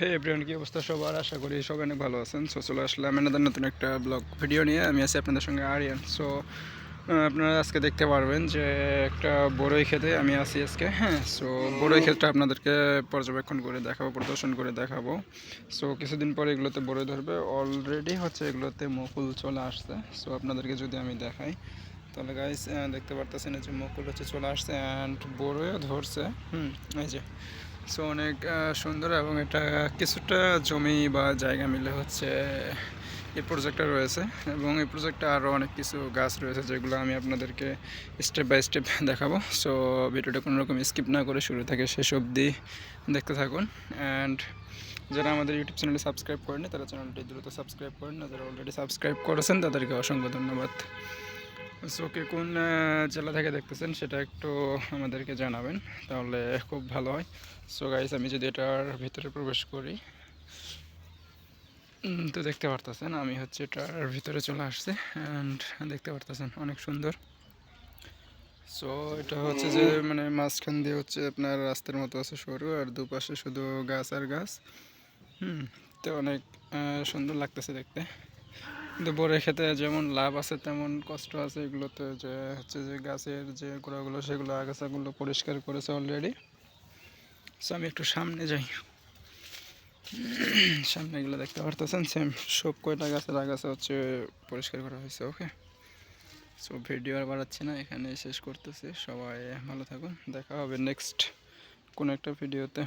হে everyone, কি অবস্থা সবার? আশা করি সবাই অনেক ভালো আছেন। সো চলে আসলাম এনাদের নতুন একটা ব্লগ ভিডিও নিয়ে। আমি আছি আপনাদের সঙ্গে আরিয়ান। সো আপনারা আজকে দেখতে পারবেন যে একটা বড়ই খেতে আমি আছি আজকে হ্যাঁ? সো বড়ই ক্ষেতটা আপনাদেরকে পর্যবেক্ষণ করে দেখাবো, প্রদর্শন করে দেখাবো। সো কিছুদিন পরে এগুলোতে বড়ই ধরবে। অলরেডি হচ্ছে এগুলোতে মুকুল চলে আসছে। সো আপনাদেরকে যদি আমি দেখাই, তাহলে গাইস দেখতে পারতেছেন যে মুকুল হচ্ছে চলে আসছে অ্যান্ড বড়ইও ধরছে। হুম, এই যে। সো অনেক সুন্দর এবং এটা কিছুটা জমি বা জায়গা মিলে হচ্ছে এই প্রজেক্টটা রয়েছে এবং এই প্রজেক্টে আরও অনেক কিছু গাছ রয়েছে যেগুলো আমি আপনাদেরকে স্টেপ বাই স্টেপ দেখাবো। সো ভিডিওটা কোনো রকম স্কিপ না করে শুরু থেকে শেষ অবধি দেখতে থাকুন অ্যান্ড যারা আমাদের ইউটিউব চ্যানেলে সাবস্ক্রাইব করেনি তারা চ্যানেলটি দ্রুত সাবস্ক্রাইব করেন। আর যারা অলরেডি সাবস্ক্রাইব করেছেন, তাদেরকে অসংখ্য ধন্যবাদ। সো কে কোন জেলা থেকে দেখতেছেন সেটা একটু আমাদেরকে জানাবেন, তাহলে খুব ভালো হয়। সো গাইস আমি যদি এটার ভিতরে প্রবেশ করি তো দেখতে পারতেছেন, আমি হচ্ছে এটার ভিতরে চলে আসছে অ্যান্ড দেখতে পারতেছেন, অনেক সুন্দর। সো এটা হচ্ছে যে মানে মাঝখান দিয়ে হচ্ছে আপনার রাস্তার মতো আছে সরু, আর দুপাশে শুধু গাছ আর গাছ। হুম, তো অনেক সুন্দর লাগতেছে দেখতে। কিন্তু বড় খেতে যেমন লাভ আছে, তেমন কষ্ট আছে এগুলোতে যে হচ্ছে যে গাছের যে গোড়াগুলো সেগুলো আগাছাগুলো পরিষ্কার করেছে অলরেডি সো আমি একটু সামনে যাই। সামনে এগুলো দেখতে পারতেছেন সেম সব কয়টা গাছের আগাছা হচ্ছে পরিষ্কার করা হয়েছে ওকে সো ভিডিও আর বাড়াচ্ছি না এখানে শেষ করতেছি। সবাই ভালো থাকুন, দেখা হবে নেক্সট কোনো একটা ভিডিওতে